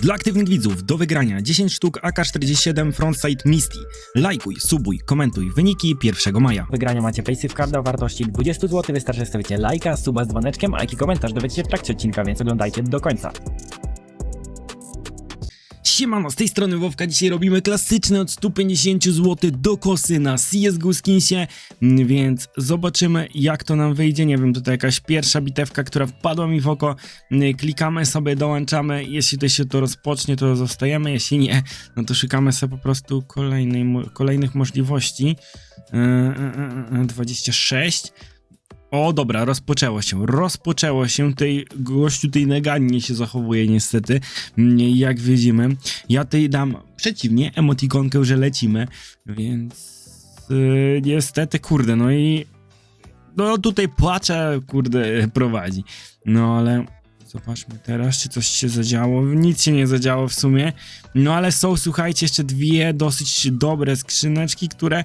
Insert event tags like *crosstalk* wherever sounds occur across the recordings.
Dla aktywnych widzów do wygrania 10 sztuk AK-47 Frontsight Misty. Lajkuj, subuj, komentuj wyniki 1 maja. Wygrania macie Paysafe Carda o wartości 20 zł. Wystarczy że stawicie lajka, suba z dzwoneczkiem, a jaki komentarz dowiecie się w trakcie odcinka, więc oglądajcie do końca. Siemano, z tej strony Wowka, dzisiaj robimy klasyczny od 150 zł do kosy na CSGO Skinsie, Mm, więc zobaczymy jak to nam wyjdzie, nie wiem, tutaj jakaś pierwsza bitewka, która wpadła mi w oko, Mm, klikamy sobie, dołączamy, jeśli to się to rozpocznie, to zostajemy, jeśli nie, no to szukamy sobie po prostu kolejnej, kolejnych możliwości, Yy, yy, yy, yy, 26, o, dobra, rozpoczęło się. Rozpoczęło się. Tej gościu tej negannie się zachowuje niestety. Jak widzimy. Ja tej dam przeciwnie, emotikonkę, że lecimy. Więc yy, niestety, kurde, no i no tutaj płacze, kurde, prowadzi. No ale zobaczmy teraz, czy coś się zadziało. Nic się nie zadziało w sumie. No ale są, słuchajcie, jeszcze dwie dosyć dobre skrzyneczki, które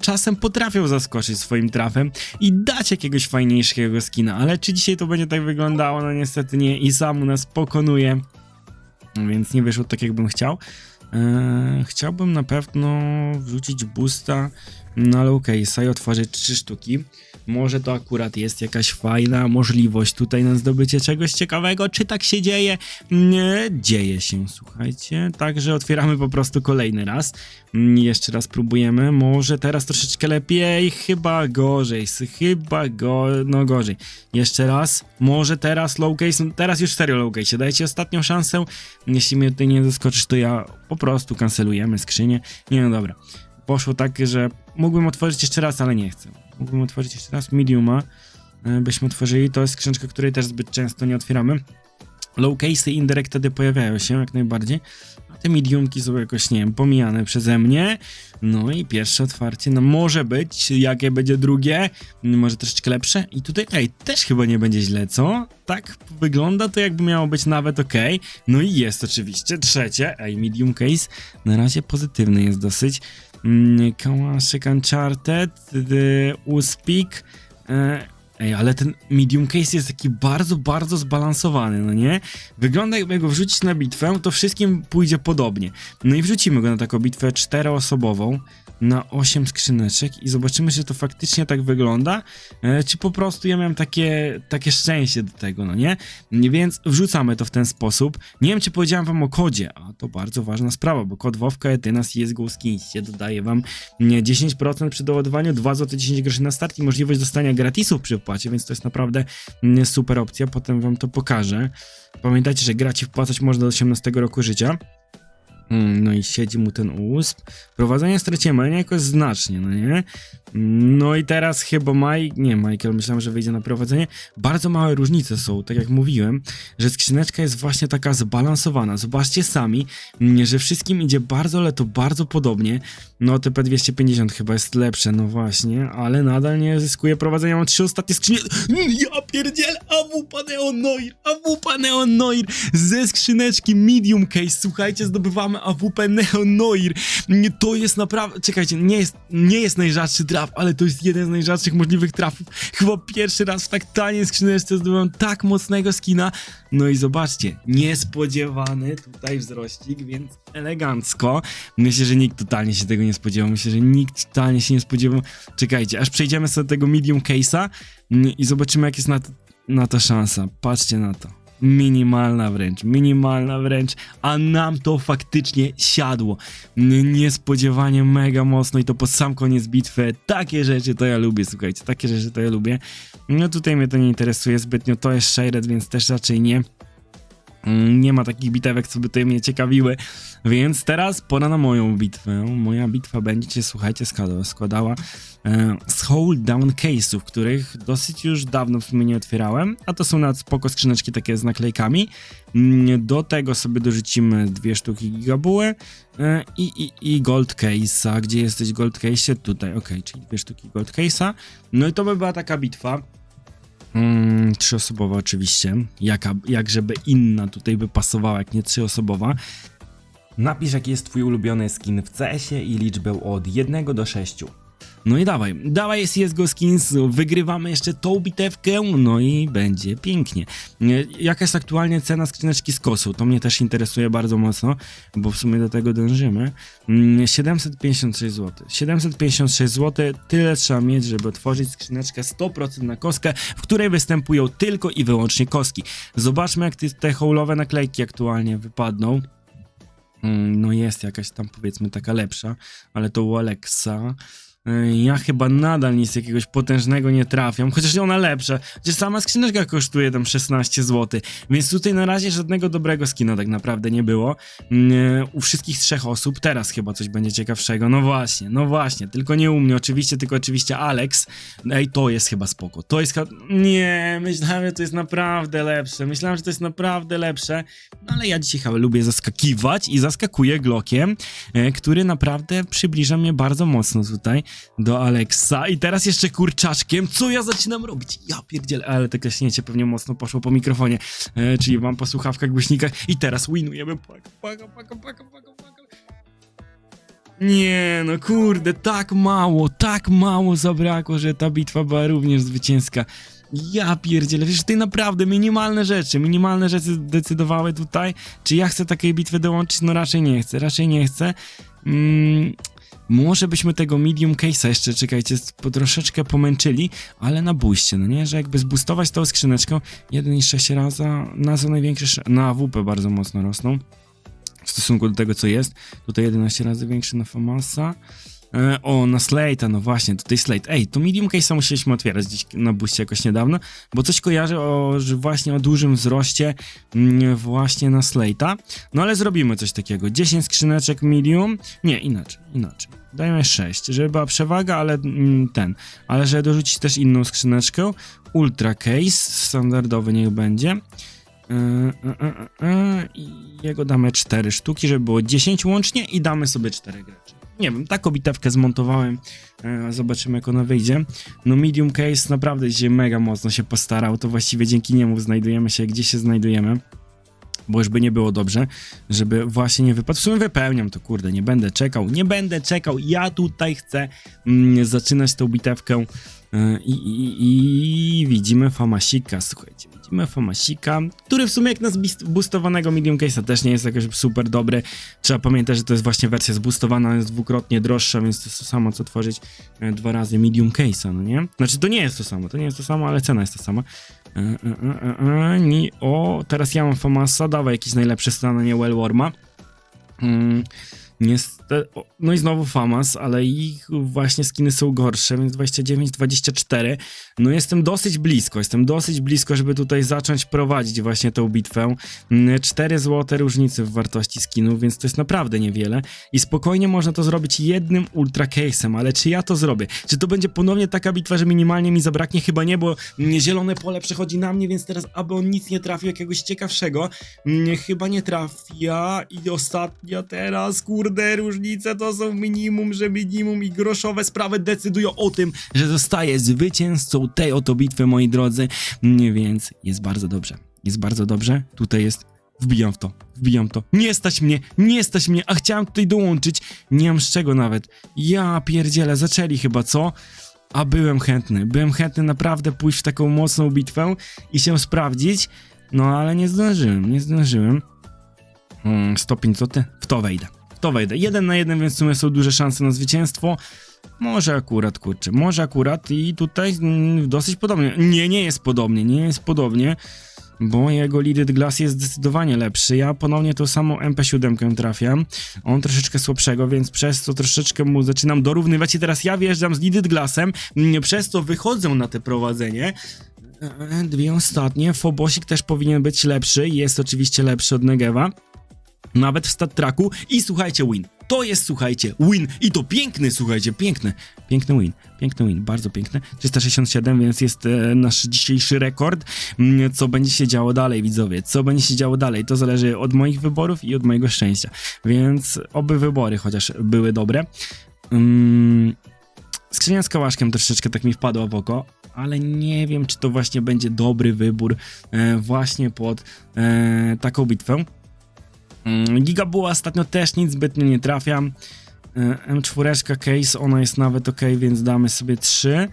czasem potrafią zaskoczyć swoim trafem i dać jakiegoś fajniejszego skina. Ale czy dzisiaj to będzie tak wyglądało? No niestety nie. I sam nas pokonuje. Więc nie wyszło tak, jakbym chciał. Eee, chciałbym na pewno wrzucić boosta, no ale okej, okay, otworzyć trzy sztuki. Może to akurat jest jakaś fajna możliwość tutaj na zdobycie czegoś ciekawego. Czy tak się dzieje? Nie, dzieje się, słuchajcie. Także otwieramy po prostu kolejny raz. Mm, Jeszcze raz próbujemy. Może teraz troszeczkę lepiej, chyba gorzej, chyba go, no gorzej. Jeszcze raz. Może teraz low case, teraz już serio low case. Dajcie ostatnią szansę. Jeśli mnie tutaj nie zaskoczysz, to ja po prostu kancelujemy skrzynię. Nie no dobra. Poszło tak, że mógłbym otworzyć jeszcze raz, ale nie chcę. Mógłbym otworzyć jeszcze raz mediuma. e, Byśmy otworzyli. To jest skrzyneczka, której też zbyt często nie otwieramy. Low case'y indirect wtedy pojawiają się jak najbardziej. Te mediumki są jakoś, nie wiem, pomijane przeze mnie. No i pierwsze otwarcie, no może być. Jakie będzie drugie? Może troszeczkę lepsze. I tutaj, ej, też chyba nie będzie źle, co? Tak wygląda to jakby miało być nawet ok. No i jest oczywiście trzecie. Ej, medium case. Na razie pozytywny jest dosyć. Mm, Kałaszek Uncharted, y, Uspik. e, Ej, ale ten medium case jest taki bardzo, bardzo zbalansowany, no nie? Wygląda jakby go wrzucić na bitwę, to wszystkim pójdzie podobnie. No i wrzucimy go na taką bitwę czteroosobową na 8 skrzyneczek i zobaczymy, czy to faktycznie tak wygląda, e, czy po prostu ja miałem takie, takie szczęście do tego, no nie? Więc wrzucamy to w ten sposób. Nie wiem, czy powiedziałem wam o kodzie, a to bardzo ważna sprawa, bo kod WoWka Etyna CSGO Skinsie dodaje wam nie, 10% przy doładowaniu, 2 zł 10 groszy na start i możliwość dostania gratisów przy wpłacie, więc to jest naprawdę mm, super opcja, potem wam to pokażę. Pamiętajcie, że graci wpłacać można do 18 roku życia. Mm, No i siedzi mu ten usp. Prowadzenie straciłem, ale nie jakoś znacznie, no nie? No i teraz chyba Mike, nie Michael, myślałem, że wyjdzie na prowadzenie. Bardzo małe różnice są, tak jak mówiłem, że skrzyneczka jest właśnie taka zbalansowana. Zobaczcie sami, mm, że wszystkim idzie bardzo, ale to bardzo podobnie. No TP250 chyba jest lepsze, no właśnie, ale nadal nie zyskuje prowadzenia. Mam trzy ostatnie skrzynie. Mm, Ja pierdzielę, AWP Neon Noir, AWP Neon Noir ze skrzyneczki Medium Case. Słuchajcie, zdobywamy AWP Neon Noir. Nie, To jest naprawdę, czekajcie, nie jest, nie jest najrzadszy traf, ale to jest jeden z najrzadszych możliwych trafów. Chyba pierwszy raz w tak taniej skrzyneczce zdobyłem tak mocnego skina. No i zobaczcie, niespodziewany tutaj wzrościk, więc elegancko. Myślę, że nikt totalnie się tego nie spodziewał. Myślę, że nikt totalnie się nie spodziewał. Czekajcie, aż przejdziemy sobie tego medium case'a mm, i zobaczymy, jak jest na na to szansa. Patrzcie na to. Minimalna wręcz, minimalna wręcz, a nam to faktycznie siadło. Niespodziewanie mega mocno i to pod sam koniec bitwy. Takie rzeczy to ja lubię, słuchajcie, takie rzeczy to ja lubię. No tutaj mnie to nie interesuje zbytnio, to jest Shared, więc też raczej nie. Mm, Nie ma takich bitewek, co by tutaj mnie ciekawiły, więc teraz pora na moją bitwę. Moja bitwa będzie słuchajcie, składała, e, z hold down case'ów, których dosyć już dawno w sumie nie otwierałem, a to są na spoko skrzyneczki takie z naklejkami. Mm, Do tego sobie dorzucimy dwie sztuki gigabuły e, i, i, i gold case'a. Gdzie jesteś gold case? Tutaj, ok, czyli dwie sztuki gold case'a. No i to by była taka bitwa. Mm, trzyosobowa oczywiście. Jaka, jak żeby inna tutaj by pasowała, jak nie trzyosobowa. Napisz jaki jest twój ulubiony skin w CS-ie i liczbę od 1 do 6. No i dawaj, dawaj CSGO Skins, wygrywamy jeszcze tą bitewkę, no i będzie pięknie. Nie, Jaka jest aktualnie cena skrzyneczki z kosą? To mnie też interesuje bardzo mocno, bo w sumie do tego dążymy. Mm, 756 zł. 756 zł, tyle trzeba mieć, żeby otworzyć skrzyneczkę 100% na koskę, w której występują tylko i wyłącznie koski. Zobaczmy, jak te hołlowe naklejki aktualnie wypadną. Mm, No jest jakaś tam powiedzmy taka lepsza, ale to u Alexa. Y, Ja chyba nadal nic jakiegoś potężnego nie trafiam, chociaż ona lepsza. Chociaż sama skrzyneczka kosztuje tam 16 zł, więc tutaj na razie żadnego dobrego skina tak naprawdę nie było. Mm, U wszystkich trzech osób teraz chyba coś będzie ciekawszego. No właśnie, no właśnie, tylko nie u mnie oczywiście, tylko oczywiście Alex. Ej, to jest chyba spoko. To jest. Nie, myślałem, że to jest naprawdę lepsze. Myślałem, że to jest naprawdę lepsze. No ale ja dzisiaj chyba lubię zaskakiwać i zaskakuję Glockiem, e, który naprawdę przybliża mnie bardzo mocno tutaj do Alexa. I teraz jeszcze kurczaczkiem. Co ja zaczynam robić? Ja pierdzielę, ale to klaśnięcie pewnie mocno poszło po mikrofonie, e, czyli mam po słuchawkach, głośnikach i teraz winujemy. Paka, paka, paka, paka, paka, paka. Nie, no kurde, tak mało, tak mało zabrakło, że ta bitwa była również zwycięska. Ja pierdzielę, wiesz, ty naprawdę minimalne rzeczy, minimalne rzeczy decydowały tutaj, czy ja chcę takiej bitwy dołączyć, no raczej nie chcę, raczej nie chcę. Mm, może byśmy tego medium case'a jeszcze, czekajcie, troszeczkę pomęczyli, ale na booście, no nie, że jakby zboostować tą skrzyneczką 1,6 razy na za największe, sz- na AWP bardzo mocno rosną w stosunku do tego, co jest. Tutaj 11 razy większy na Famasa. E, o, na Slate'a, no właśnie, tutaj Slate. Ej, to medium case'a musieliśmy otwierać gdzieś na buście jakoś niedawno, bo coś kojarzę o, że właśnie o dużym wzroście mm, właśnie na Slate'a. No ale zrobimy coś takiego. 10 skrzyneczek medium. Nie, inaczej, inaczej. Dajmy 6, żeby była przewaga, ale mm, ten. Ale żeby dorzucić też inną skrzyneczkę. Ultra case, standardowy niech będzie. Yy, yy, I jego damy 4 sztuki, żeby było 10 łącznie i damy sobie 4 graczy. Nie wiem, taką bitewkę zmontowałem. Yy, Zobaczymy, jak ona wyjdzie. No, medium case naprawdę dzisiaj mega mocno się postarał. To właściwie dzięki niemu znajdujemy się, gdzie się znajdujemy. Bo już by nie było dobrze, żeby właśnie nie wypadł. W sumie wypełniam to, kurde, nie będę czekał, nie będę czekał. Ja tutaj chcę mm, zaczynać tą bitewkę. Yy, I, i, I widzimy Famasika, słuchajcie, widzimy Famasika, który w sumie jak na zbist- boostowanego medium case'a też nie jest jakoś super dobry. Trzeba pamiętać, że to jest właśnie wersja zboostowana, jest dwukrotnie droższa, więc to jest to samo, co tworzyć e, dwa razy medium case'a, no nie? Znaczy to nie jest to samo, to nie jest to samo, ale cena jest ta sama. E, e, e, e, e, o, teraz ja mam Famasa, dawaj jakiś najlepszy stan, a nie Wellworma. Mm, Niestety, no i znowu Famas, ale ich właśnie skiny są gorsze, więc 29, 24. No jestem dosyć blisko, jestem dosyć blisko, żeby tutaj zacząć prowadzić właśnie tą bitwę. Mm, 4 złote różnicy w wartości skinów, więc to jest naprawdę niewiele i spokojnie można to zrobić jednym ultra case'em, ale czy ja to zrobię? Czy to będzie ponownie taka bitwa, że minimalnie mi zabraknie? Chyba nie, bo mm, zielone pole przechodzi na mnie, więc teraz aby on nic nie trafił jakiegoś ciekawszego, mm, chyba nie trafia i ostatnia teraz, kurde, różnice to są minimum, że minimum i groszowe sprawy decydują o tym, że zostaje zwycięzcą tej oto bitwy, moi drodzy, Mm, więc jest bardzo dobrze, jest bardzo dobrze, tutaj jest Wbijam w to, wbijam to. Nie stać mnie, nie stać mnie, a chciałem tutaj dołączyć. Nie mam z czego nawet. Ja pierdzielę, zaczęli chyba, co? A byłem chętny, byłem chętny naprawdę pójść w taką mocną bitwę i się sprawdzić, no ale nie zdążyłem, nie zdążyłem. Hmm, 105 zł? W to wejdę, to wejdę. Jeden na jeden, więc w sumie są duże szanse na zwycięstwo. Może akurat, kurczę, może akurat i tutaj mm, dosyć podobnie. Nie, nie jest podobnie, nie jest podobnie, bo jego Lidded Glass jest zdecydowanie lepszy. Ja ponownie tą samą MP7 trafiam, on troszeczkę słabszego, więc przez to troszeczkę mu zaczynam dorównywać i teraz ja wjeżdżam z Lidded Glassem, mm, przez to wychodzę na te prowadzenie. E, Dwie ostatnie, Fobosik też powinien być lepszy, jest oczywiście lepszy od Negewa nawet w stat tracku i słuchajcie win. To jest, słuchajcie, win i to piękny, słuchajcie, piękny, piękny win, piękny win, bardzo piękny. 367, więc jest e, nasz dzisiejszy rekord. Mm, Co będzie się działo dalej, widzowie? Co będzie się działo dalej? To zależy od moich wyborów i od mojego szczęścia. Więc oby wybory chociaż były dobre. Mm, skrzynia z kałaszkiem troszeczkę tak mi wpadła w oko, ale nie wiem, czy to właśnie będzie dobry wybór e, właśnie pod e, taką bitwę. Mm, Giga była ostatnio też nic zbytnio nie trafiam. E, M4 case, ona jest nawet ok, więc damy sobie 3.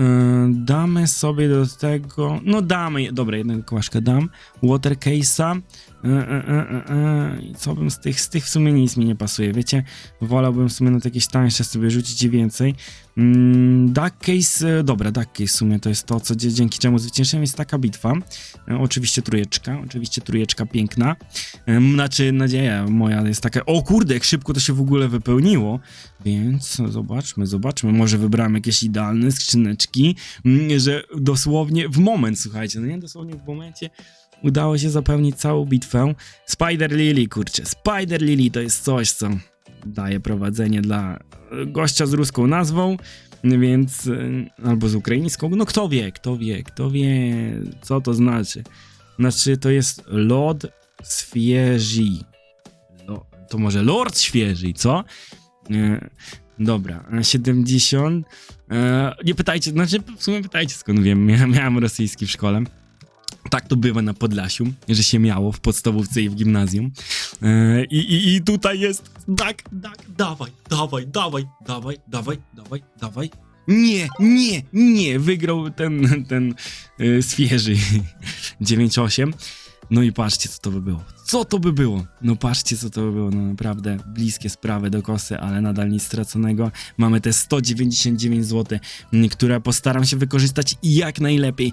E, Damy sobie do tego, no damy, dobra, jednego kołaszka dam. Water case'a. E. I Co bym z tych, z tych w sumie nic mi nie pasuje, wiecie? Wolałbym w sumie na jakieś tańsze sobie rzucić i więcej. Mm, Duck case, dobra, duck case w sumie to jest to, co dzięki czemu zwyciężyłem, jest taka bitwa. Oczywiście trójeczka, oczywiście trójeczka piękna. Znaczy, nadzieja moja jest taka, o kurde, jak szybko to się w ogóle wypełniło. Więc zobaczmy, zobaczmy. Może wybrałem jakieś idealne skrzyneczki, mm, że dosłownie w moment, słuchajcie, no nie dosłownie w momencie udało się zapełnić całą bitwę. Spider Lily, kurczę, Spider Lily to jest coś, co daje prowadzenie dla e, gościa z ruską nazwą, więc e, albo z ukraińską, no kto wie, kto wie, kto wie, co to znaczy. Znaczy, to jest Lord Świeży. No, to może Lord Świeży, co? E, dobra, e, 70. E, nie pytajcie, znaczy w sumie pytajcie skąd wiem, *laughs* miałem, miałem rosyjski w szkole. Tak to bywa na Podlasiu, że się miało w podstawówce i w gimnazjum. E, i, i, tutaj jest tak, tak, dawaj, dawaj, dawaj, dawaj, dawaj, dawaj, dawaj. Nie, nie, nie, wygrał ten, ten e, świeży 9-8. *laughs* No i patrzcie, co to by było. Co to by było? No patrzcie, co to by było. No naprawdę bliskie sprawy do kosy, ale nadal nic straconego. Mamy te 199 zł, które postaram się wykorzystać jak najlepiej,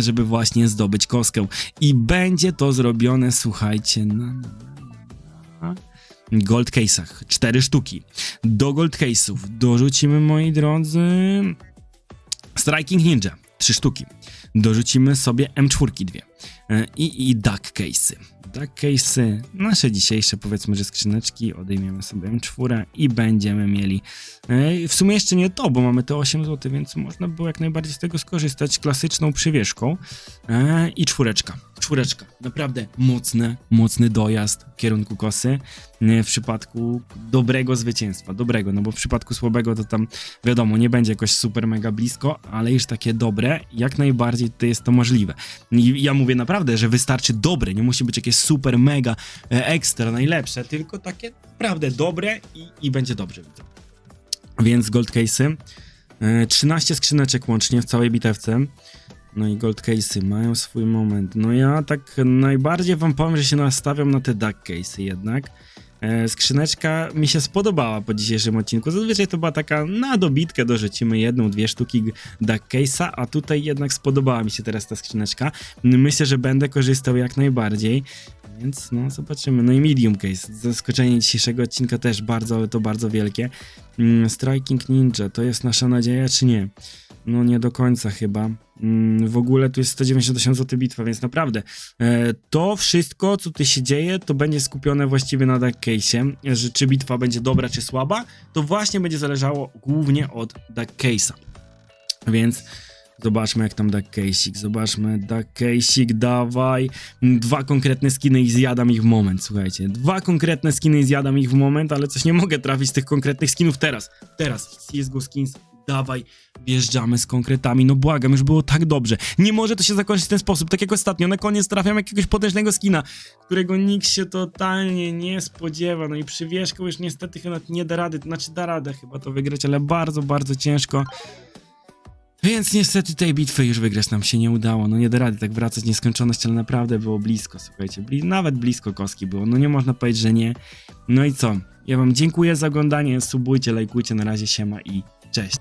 żeby właśnie zdobyć koskę. I będzie to zrobione, słuchajcie, na gold case'ach. Cztery sztuki. Do gold case'ów dorzucimy, moi drodzy, Striking Ninja. Trzy sztuki. Dorzucimy sobie M4 dwie. E, I, i duck case'y. Duck case'y, nasze dzisiejsze powiedzmy, że skrzyneczki, odejmiemy sobie M4 i będziemy mieli e, w sumie jeszcze nie to, bo mamy te 8 zł, więc można było jak najbardziej z tego skorzystać klasyczną przywieszką e, i czwóreczka. Czwóreczka, naprawdę mocny, mocny dojazd w kierunku kosy e, w przypadku dobrego zwycięstwa, dobrego, no bo w przypadku słabego to tam wiadomo, nie będzie jakoś super mega blisko, ale już takie dobre, jak najbardziej tutaj jest to możliwe. I ja mówię naprawdę, że wystarczy dobre, nie musi być jakieś super mega e, ekstra najlepsze, tylko takie naprawdę dobre i, i będzie dobrze. Więc gold case'y. E, 13 skrzyneczek łącznie w całej bitewce. No i gold case'y mają swój moment. No ja tak najbardziej wam powiem, że się nastawiam na te duck case'y jednak. E, skrzyneczka mi się spodobała po dzisiejszym odcinku. Zazwyczaj to była taka na dobitkę, dorzucimy jedną, dwie sztuki duck case'a, a tutaj jednak spodobała mi się teraz ta skrzyneczka. Myślę, że będę korzystał jak najbardziej. Więc no zobaczymy. No i medium case. Zaskoczenie dzisiejszego odcinka też bardzo, ale to bardzo wielkie. Mm, Striking Ninja, to jest nasza nadzieja, czy nie? No nie do końca chyba. Mm, w ogóle tu jest 198 zł bitwa, więc naprawdę e, to wszystko, co tu się dzieje, to będzie skupione właściwie na duck case'ie, że czy bitwa będzie dobra, czy słaba, to właśnie będzie zależało głównie od duck case'a. Więc zobaczmy jak tam duck case'ik, zobaczmy duck case'ik, dawaj. Dwa konkretne skiny i zjadam ich w moment, słuchajcie. Dwa konkretne skiny i zjadam ich w moment, ale coś nie mogę trafić z tych konkretnych skinów teraz. Teraz, CSGO Skins, dawaj, wjeżdżamy z konkretami, no błagam, już było tak dobrze. Nie może to się zakończyć w ten sposób, tak jak ostatnio, na koniec trafiam jakiegoś potężnego skina, którego nikt się totalnie nie spodziewa, no i przywieszką już niestety chyba nie da rady, znaczy da radę chyba to wygrać, ale bardzo, bardzo ciężko. Więc niestety tej bitwy już wygrać nam się nie udało. No nie da rady tak wracać nieskończoność, ale naprawdę było blisko, słuchajcie. Bli nawet blisko koski było. No nie można powiedzieć, że nie. No i co? Ja wam dziękuję za oglądanie. Subujcie, lajkujcie. Na razie siema i cześć.